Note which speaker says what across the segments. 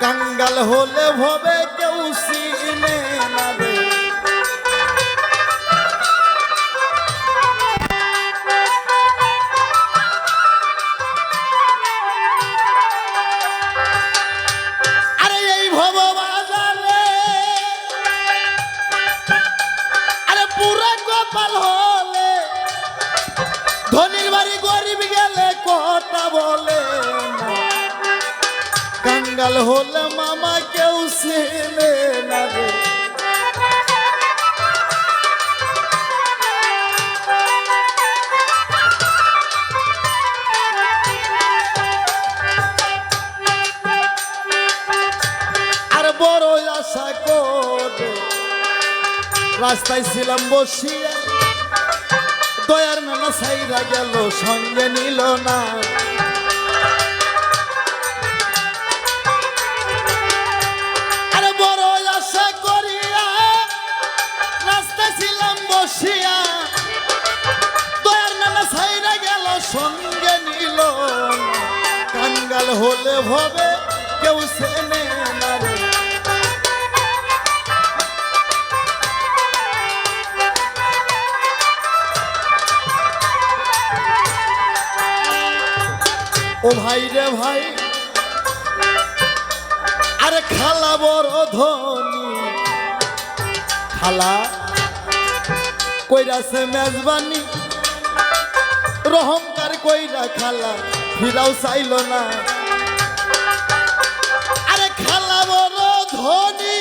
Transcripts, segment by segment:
Speaker 1: কাঙ্গাল হলে ভবে কেউ চিনে না ধনির বাড়ি গরিব গেলে কথা বলে কাঙ্গাল হলে মামা কেউ চেনে না আর বড় আশা করে রাস্তায় ছিলাম বসিয়া, দয়ার নানা সাইরা গেল, সঙ্গে নিল না। বসিয়া দয়ার নানা সাইরা গেল, সঙ্গে নিল। কাঙ্গাল হলে ভবে কেউ সেনে ও ভাই রে ভাই, আরে খালা বড় ধনী। খালা কইরাছে মেজবানি। রহমকার কইরা খালা, ফিরাও চাইল না। আরে খালা বড় ধনী।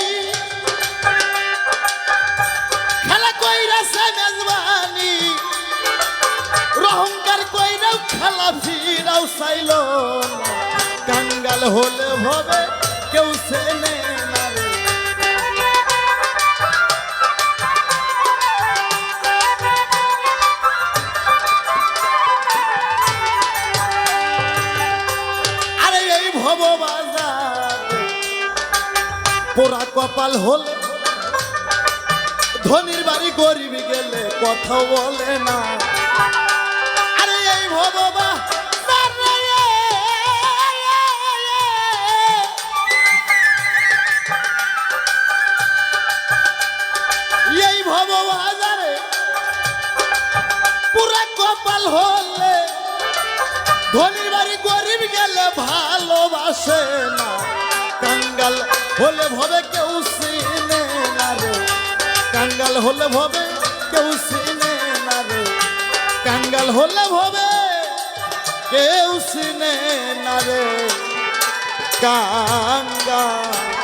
Speaker 1: খালা কইরাছে মেজবানি। রহংকার কইরাও খালা, ফিরাও চাইল না। কাঙ্গাল হলে ভবে, কেউ সেনে পোড়া কপাল হলে। ধনির বাড়ি গরিব গেলে কথা বলে না। আরে এই ভববা এই পুরা কপাল বাড়ি গরিব গেলে ভালোবাসে না। কাঙ্গাল হলে ভবে কেউ সিনে না রে। কাঙ্গাল হলে ভবে কেউ সিনে না রে। কাঙ্গাল হলে ভবে কেউ সিনে না রে। কাঙ্গাল